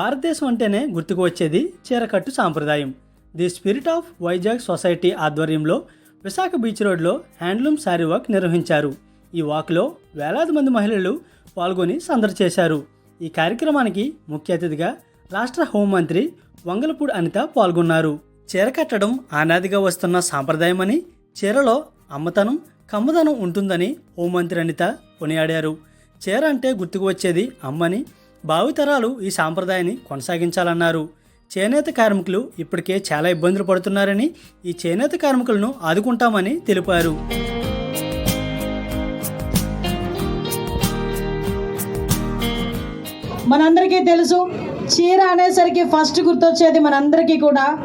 భారతదేశం అంటేనే గుర్తుకు వచ్చేది చీరకట్టు సాంప్రదాయం. The spirit of Vizag society ఆధ్వర్యంలో విశాఖ బీచ్ రోడ్లో హ్యాండ్లూమ్ శారీ వాక్ నిర్వహించారు. ఈ వాక్లో వేలాది మంది మహిళలు పాల్గొని సందడి చేశారు. ఈ కార్యక్రమానికి ముఖ్య అతిథిగా రాష్ట్ర హోంమంత్రి వంగలపూడి అనిత పాల్గొన్నారు. చీర కట్టడం ఆనాదిగా వస్తున్న సాంప్రదాయమని చీరలో అమ్మతనం కమ్మదనం ఉంటుందని హోంమంత్రి అనిత కొనియాడారు. చీర అంటే గుర్తుకు వచ్చేది అమ్మని భావితరాలు ఈ సాంప్రదాయాన్ని కొనసాగించాలన్నారు. చేనేత కార్మికులు ఇప్పటికే చాలా ఇబ్బందులు పడుతున్నారని ఈ చేనేత కార్మికులను ఆదుకుంటామని తెలిపారు. మనందరికీ తెలుసు చీర అనేసరికి ఫస్ట్ గుర్తొచ్చేది మనందరికీ కూడా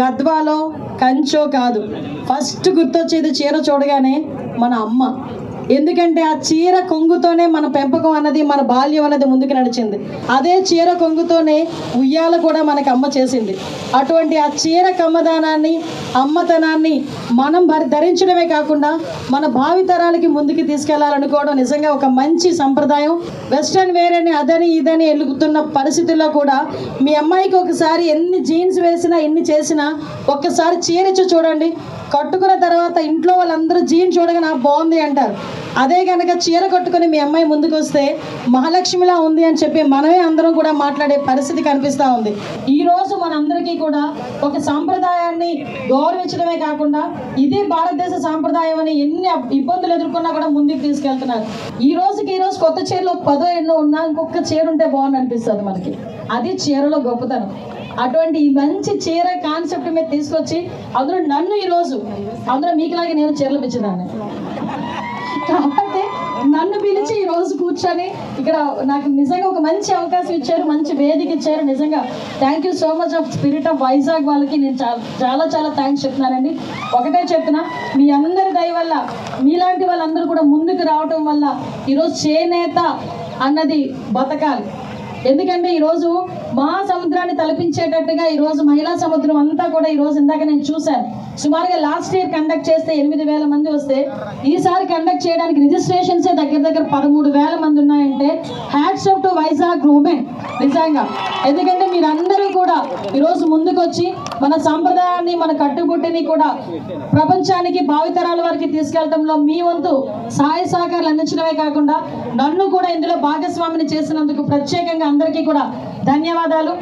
గద్వాలో కంచో కాదు. ఫస్ట్ గుర్తొచ్చేది చీర చూడగానే మన అమ్మ. ఎందుకంటే ఆ చీర కొంగుతోనే మన పెంపకం అన్నది మన బాల్యం అనేది ముందుకు నడిచింది. అదే చీర కొంగుతోనే ఉయ్యాల కూడా మనకి అమ్మ చేసింది. అటువంటి ఆ చీర కమ్మదానాన్ని అమ్మతనాన్ని మనం ధరించడమే కాకుండా మన భావితరాలకి ముందుకు తీసుకెళ్ళాలనుకోవడం నిజంగా ఒక మంచి సంప్రదాయం. వెస్ట్రన్ వేర్ అని అదని ఇదని ఎలుగుతున్న పరిస్థితుల్లో కూడా మీ అమ్మాయికి ఒకసారి ఎన్ని జీన్స్ వేసినా ఎన్ని చేసినా ఒక్కసారి చీరిచ్చి చూడండి. కట్టుకున్న తర్వాత ఇంట్లో వాళ్ళందరూ జీన్ చూడగా నాకు బాగుంది అంటారు. అదే కనుక చీర కట్టుకొని మీ అమ్మాయి ముందుకు వస్తే మహాలక్ష్మిలా ఉంది అని చెప్పి మనమే అందరం కూడా మాట్లాడే పరిస్థితి కనిపిస్తూ ఉంది. ఈ రోజు మనందరికీ కూడా ఒక సాంప్రదాయాన్ని గౌరవించడమే కాకుండా ఇదే భారతదేశ సాంప్రదాయం అని ఎన్ని ఇబ్బందులు ఎదుర్కొన్నా కూడా ముందుకు తీసుకెళ్తున్నారు. ఈ రోజుకి ఈ రోజు కొత్త చీరలు పదో ఎన్నో ఉన్నా ఇంకొక చీర ఉంటే బాగుంది అనిపిస్తుంది మనకి. అది చీరలో గొప్పతనం. అటువంటి ఈ మంచి చీర కాన్సెప్ట్ మీద తీసుకొచ్చి అందులో నన్ను ఈరోజు అందులో మీకులాగే నేను చీరలు పిచ్చినాను కాబట్టి నన్ను పిలిచి ఈ రోజు కూర్చొని ఇక్కడ నాకు నిజంగా ఒక మంచి అవకాశం ఇచ్చారు మంచి వేదిక ఇచ్చారు. నిజంగా thank you so much of spirit of Vizag వాళ్ళకి నేను చాలా చాలా చాలా థ్యాంక్స్ చెప్తున్నానండి. ఒకటే చెప్తున్నా మీ అందరి దయ వల్ల మీలాంటి వాళ్ళందరూ కూడా ముందుకు రావటం వల్ల ఈరోజు చేనేత అన్నది బతకాలి. ఎందుకంటే ఈరోజు మహాసముద్రాన్ని తలపించేటట్టుగా ఈరోజు మహిళా సముద్రం అంతా కూడా ఈరోజు ఇందాక నేను చూశాను. సుమారుగా లాస్ట్ ఇయర్ కండక్ట్ చేస్తే ఎనిమిది వేల మంది వస్తే ఈసారి కండక్ట్ చేయడానికి రిజిస్ట్రేషన్స్ దగ్గర దగ్గర పదమూడు వేల మంది ఉన్నాయంటే hats off to Vizag women నిజంగా. ఎందుకంటే మీరందరూ కూడా ఈరోజు ముందుకొచ్చి మన సాంప్రదాయాన్ని మన కట్టుబుట్టిని కూడా ప్రపంచానికి భావితరాల వారికి తీసుకెళ్ళడంలో మీ వంతు సహాయ సహకారాలు అందించడమే కాకుండా నన్ను కూడా ఇందులో భాగస్వామిని చేసినందుకు ప్రత్యేకంగా అందరికీ కూడా ధన్యవాదాలు.